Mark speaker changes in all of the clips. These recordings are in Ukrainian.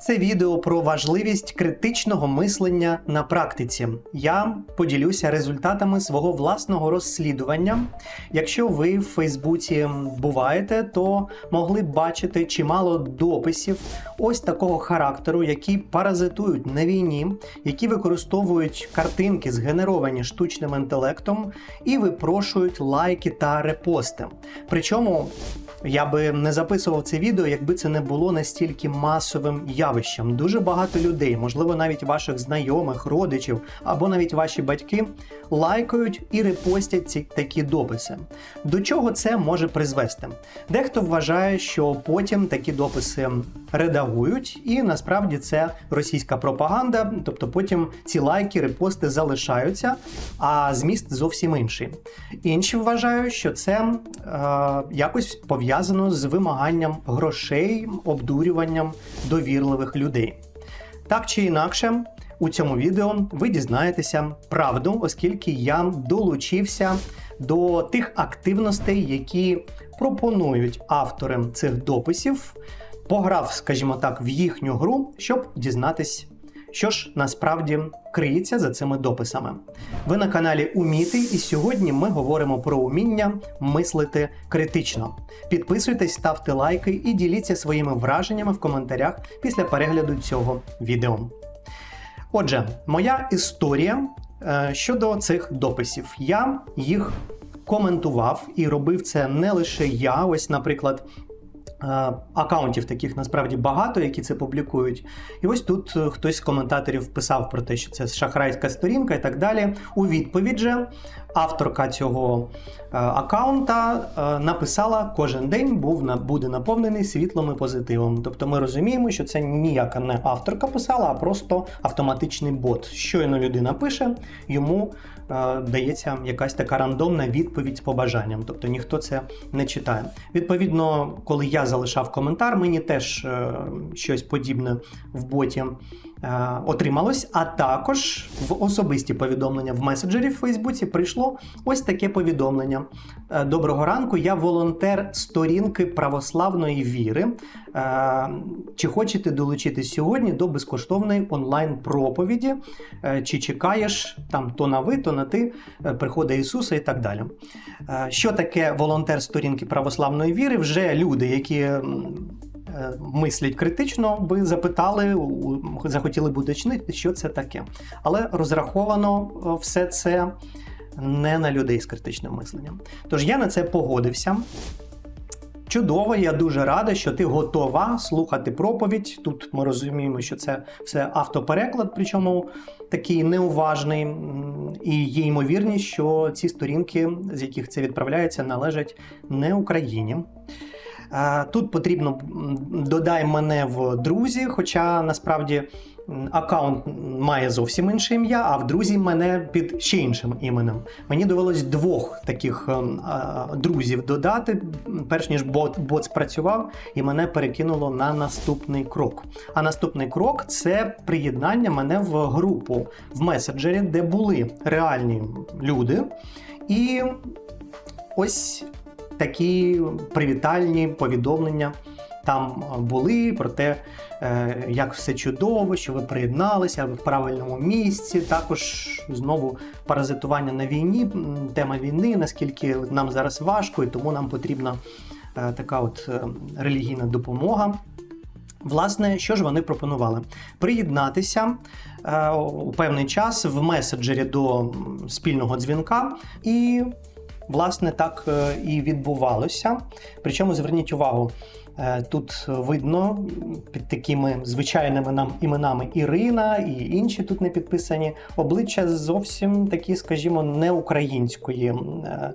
Speaker 1: Це відео про важливість критичного мислення на практиці. Я поділюся результатами свого власного розслідування. Якщо ви в Фейсбуці буваєте, то могли б бачити чимало дописів ось такого характеру, які паразитують на війні, які використовують картинки, згенеровані штучним інтелектом, і випрошують лайки та репости. Причому я би не записував це відео, якби це не було настільки масовим явищем. Дуже багато людей, можливо, навіть ваших знайомих, родичів або навіть ваші батьки лайкають і репостять ці такі дописи. До чого це може призвести? Дехто вважає, що потім такі дописи редагують, і насправді це російська пропаганда, тобто потім ці лайки, репости залишаються, а зміст зовсім інший. Інші вважають, що це е, якось пов'язано з вимаганням грошей, обдурюванням довірливих людей. Так чи інакше, у цьому відео ви дізнаєтеся правду, оскільки я долучився до тих активностей, які пропонують автори цих дописів, пограв, скажімо так, в їхню гру, щоб дізнатись, що ж насправді криється за цими дописами. Ви на каналі Уміти, і сьогодні ми говоримо про уміння мислити критично. Підписуйтесь, ставте лайки і діліться своїми враженнями в коментарях після перегляду цього відео. Отже, моя історія е, щодо цих дописів. Я їх коментував і робив це не лише я. Ось, наприклад, акаунтів таких насправді багато, які це публікують. І ось тут е, хтось з коментаторів писав про те, що це шахрайська сторінка і так далі. У відповідь же авторка цього е, акаунта е, написала: кожен день був буде наповнений світлом і позитивом. Тобто ми розуміємо, що це ніяка не авторка писала, а просто автоматичний бот. Щойно людина пише, йому е, дається якась така рандомна відповідь з побажанням. Тобто ніхто це не читає. Відповідно, коли я залишав коментар, мені теж е, щось подібне в боті. Е, Отрималось, а також в особисті повідомлення в меседжері в Фейсбуці прийшло ось таке повідомлення. Е, Доброго ранку, я волонтер сторінки православної віри. Е, Чи хочете долучитись сьогодні до безкоштовної онлайн-проповіді? Чи чекаєш там то на ви, то на ти приходить Ісуса і так далі. Що таке волонтер сторінки православної віри? Вже люди, які. Е, Мислять критично, би запитали, захотіли б уточнити, що це таке. Але розраховано е, все це не на людей з критичним мисленням. Тож я на це погодився. Чудово, я дуже рада, що ти готова слухати проповідь. Тут ми розуміємо, що це все автопереклад, причому такий неуважний. І є ймовірність, що ці сторінки, з яких це відправляється, належать не Україні. Тут потрібно додай мене в друзі, хоча насправді аккаунт має зовсім інше ім'я, а в друзі мене під ще іншим іменем. Мені довелось двох таких ем, друзів додати, перш ніж бот, бот спрацював, і мене перекинуло на наступний крок. А наступний крок це приєднання мене в групу в меседжері, де були реальні люди. І ось такі привітальні повідомлення там були про те, е, як все чудово, що ви приєдналися, в правильному місці. Також знову паразитування на війні, тема війни, наскільки нам зараз важко, і тому нам потрібна е, така от е, релігійна допомога. Власне, що ж вони пропонували? Приєднатися е, у певний час в меседжері до спільного дзвінка, і, власне, так е, і відбувалося. Причому зверніть увагу, е, тут видно під такими звичайними нам іменами Ірина і інші тут не підписані обличчя зовсім такі, скажімо, не української е,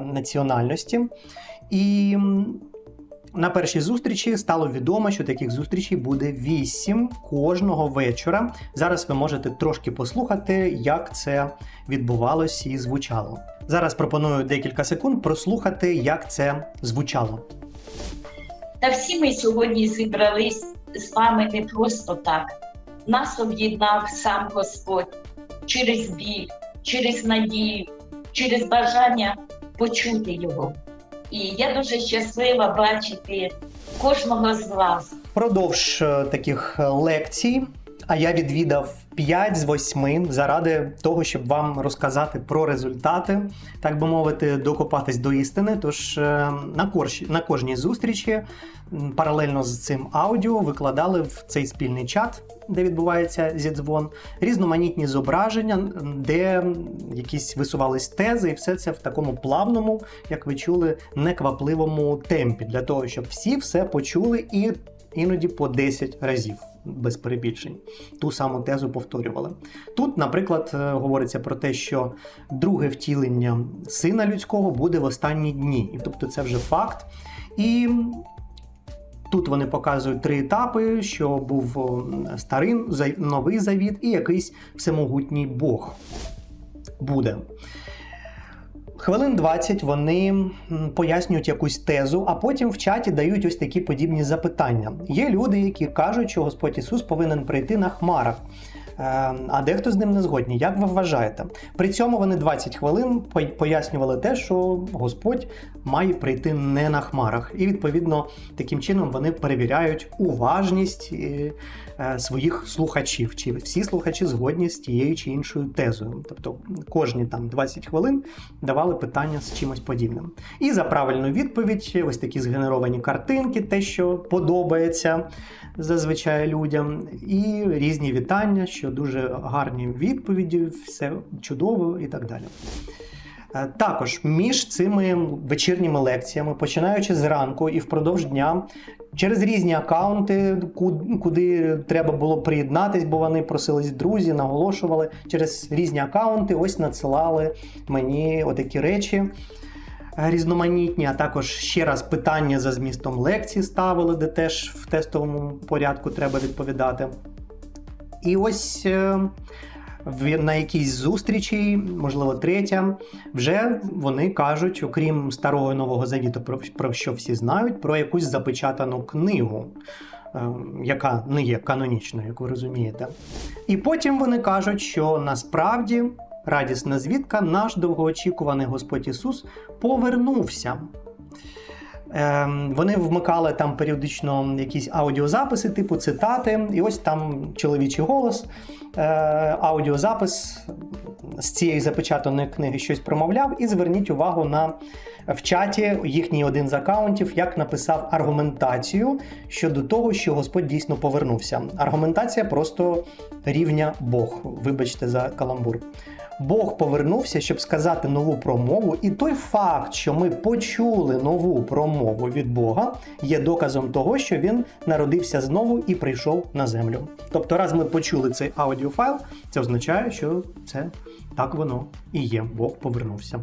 Speaker 1: національності. І на першій зустрічі стало відомо, що таких зустрічей буде вісім кожного вечора. Зараз ви можете трошки послухати, як це відбувалось і звучало. Зараз пропоную декілька секунд прослухати, як це звучало.
Speaker 2: Та всі ми сьогодні зібрались з вами не просто так. Нас об'єднав сам Господь через біль, через надію, через бажання почути Його. І я дуже щаслива бачити кожного з вас.
Speaker 1: Продовж е, таких е, лекцій, а я відвідав 5 з 8 заради того, щоб вам розказати про результати, так би мовити, докопатись до істини. Тож е, на, корж- на кожній зустрічі, паралельно з цим аудіо, викладали в цей спільний чат, де відбувається зідзвон, різноманітні зображення, де якісь висувались тези, і все це в такому плавному, як ви чули, неквапливому темпі, для того, щоб всі все почули і іноді по 10 разів. Без перебільшень ту саму тезу повторювали. Тут, наприклад, е, говориться про те, що друге втілення сина людського буде в останні дні. І тобто це вже факт. І тут вони показують три етапи: що був старий, новий завіт і якийсь всемогутній Бог буде. Хвилин 20 вони пояснюють якусь тезу, а потім в чаті дають ось такі подібні запитання. Є люди, які кажуть, що Господь Ісус повинен прийти на хмарах. Е, А дехто з ним не згодні. Як ви вважаєте? При цьому вони 20 хвилин пояснювали те, що Господь має прийти не на хмарах. І відповідно таким чином вони перевіряють уважність е, е, своїх слухачів. Чи всі слухачі згодні з тією чи іншою тезою. Тобто кожні там 20 хвилин давали питання з чимось подібним. І за правильну відповідь, ось такі згенеровані картинки, те, що подобається зазвичай людям, і різні вітання, що дуже гарні відповіді, все чудово і так далі. Е, Також між цими вечірніми лекціями, починаючи зранку і впродовж дня, через різні акаунти, куди треба було приєднатись, бо вони просились друзі, наголошували через різні акаунти, ось надсилали мені отакі речі е, різноманітні, а також ще раз питання за змістом лекції ставили, де теж в тестовому порядку треба відповідати. І ось е, на якійсь зустрічі, можливо, третя, вже вони кажуть, окрім старого і нового завіту, про, що всі знають, про якусь запечатану книгу. е, Яка не є канонічною, як ви розумієте. І потім вони кажуть, що насправді радісна звідка, наш довгоочікуваний Господь Ісус повернувся. Ем, Вони вмикали там періодично якісь аудіозаписи, типу цитати, і ось там чоловічий голос, е, аудіозапис з цієї запечатаної книги щось промовляв. І зверніть увагу на в чаті їхній один з акаунтів, як написав аргументацію щодо того, що Господь дійсно повернувся. Аргументація просто рівня Бог. Вибачте за каламбур. Бог повернувся, щоб сказати нову промову, і той факт, що ми почули нову промову від Бога, є доказом того, що він народився знову і прийшов на землю. Тобто, раз ми почули цей аудіофайл, це означає, що це так воно і є. Бог повернувся.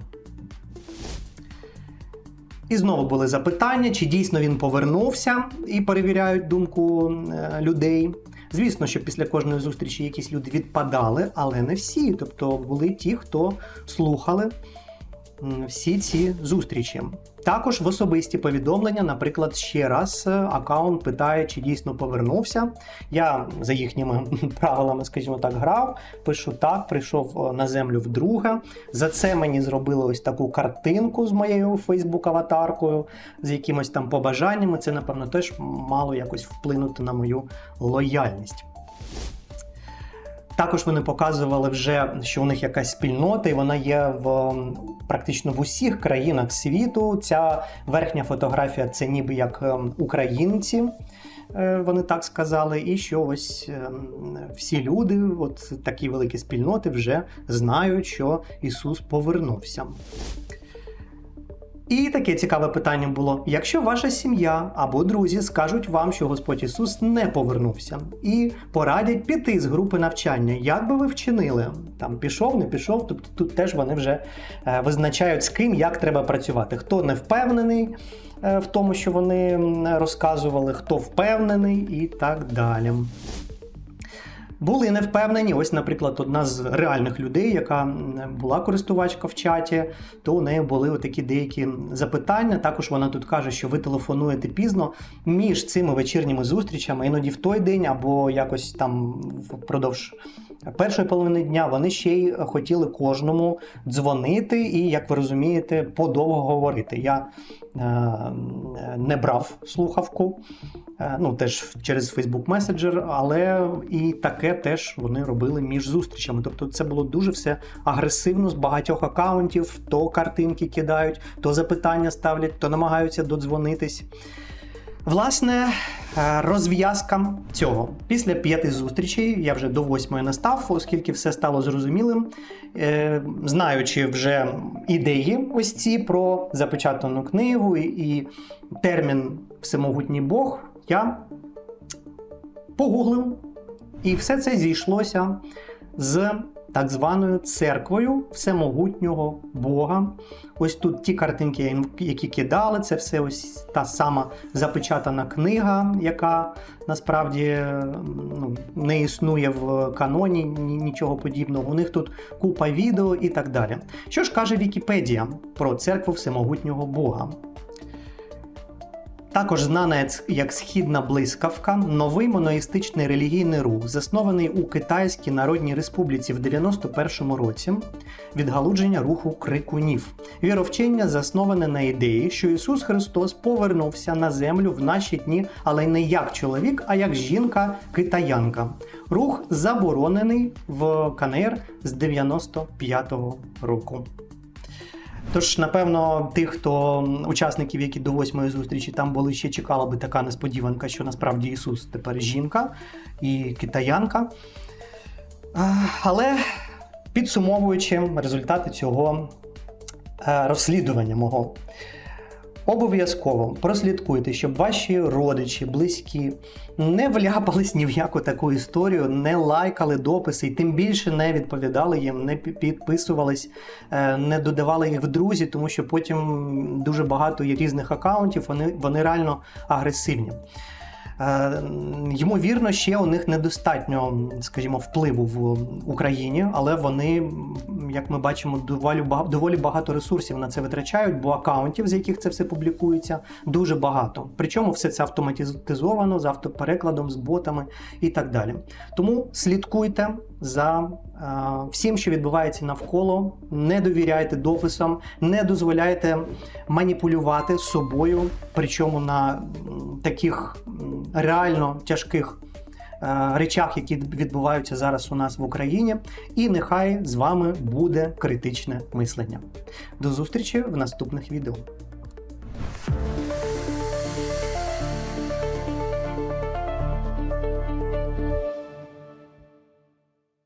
Speaker 1: І знову були запитання, чи дійсно він повернувся, і перевіряють думку е, людей. Звісно, що після кожної зустрічі якісь люди відпадали, але не всі. Тобто були ті, хто слухали всі ці зустрічі. Також в особисті повідомлення, наприклад, ще раз е, аккаунт питає, чи дійсно повернувся. Я за їхніми правилами, скажімо так, грав. Пишу так, прийшов е, на землю вдруге. За це мені зробили ось таку картинку з моєю Фейсбук-аватаркою, з якимось там побажаннями. Це, напевно, теж мало якось вплинути на мою лояльність. Також вони показували вже, що у них якась спільнота, і вона є в практично в усіх країнах світу. Ця верхня фотографія це ніби як ем, українці. е, Вони так сказали, і що ось ем, всі люди, от такі великі спільноти, вже знають, що Ісус повернувся. І таке цікаве питання було: якщо ваша сім'я або друзі скажуть вам, що Господь Ісус не повернувся, і порадять піти з групи навчання, як би ви вчинили? Там пішов, не пішов. Тобто тут теж вони вже е, визначають з ким як треба працювати. Хто не впевнений е, в тому, що вони розказували, хто впевнений, і так далі. Були не впевнені. Ось, наприклад, одна з реальних людей, яка була користувачка в чаті, то у неї були такі деякі запитання. Також вона тут каже, що ви телефонуєте пізно між цими вечірніми зустрічами, іноді в той день або якось там впродовж першої половини дня. Вони ще й хотіли кожному дзвонити і, як ви розумієте, подовго говорити. Я е, не брав слухавку. Е, Ну, теж через Facebook Messenger, але і таке теж вони робили між зустрічами. Тобто це було дуже все агресивно з багатьох акаунтів, то картинки кидають, то запитання ставлять, то намагаються додзвонитись. Власне, е, розв'язка цього. Після п'яти зустрічей я вже до восьмої не став, оскільки все стало зрозумілим. Е, Знаючи вже ідеї ось ці про запечатану книгу і, і термін Всемогутній Бог, я погуглив, і все це зійшлося з так званою церквою всемогутнього Бога. Ось тут ті картинки, які кидали, це все ось та сама запечатана книга, яка насправді ну, не існує в каноні, нічого подібного. У них тут купа відео і так далі. Що ж каже Вікіпедія про церкву всемогутнього Бога? Також знана як- східна блискавка, новий моноїстичний релігійний рух, заснований у Китайській Народній Республіці в 91-му році, відгалудження руху крикунів. Віровчення засноване на ідеї, що Ісус Христос повернувся на землю в наші дні, але не як чоловік, а як жінка-китаянка. Рух заборонений в КНР з 95-го року. Тож, напевно, тих, хто учасників, які до восьмої зустрічі там були, ще чекала би така несподіванка, що насправді Ісус тепер жінка і китаянка. Але підсумовуючи результати цього е, розслідування мого, обов'язково прослідкуйте, щоб ваші родичі, близькі не вляпались ні в яку таку історію, не лайкали дописи і тим більше не відповідали їм, не підписувались, е, не додавали їх в друзі, тому що потім дуже багато є різних акаунтів, вони, вони реально агресивні. Е, Ймовірно, ще у них недостатньо, скажімо, впливу в Україні, але вони, як ми бачимо, доволі багато, ресурсів на це витрачають, бо акаунтів, з яких це все публікується, дуже багато. Причому все це автоматизовано з автоперекладом, з ботами і так далі. Тому слідкуйте за всім, що відбувається навколо, не довіряйте дописам, не дозволяйте маніпулювати собою, причому на таких реально тяжких е, речах, які відбуваються зараз у нас в Україні. І нехай з вами буде критичне мислення. До зустрічі в наступних відео.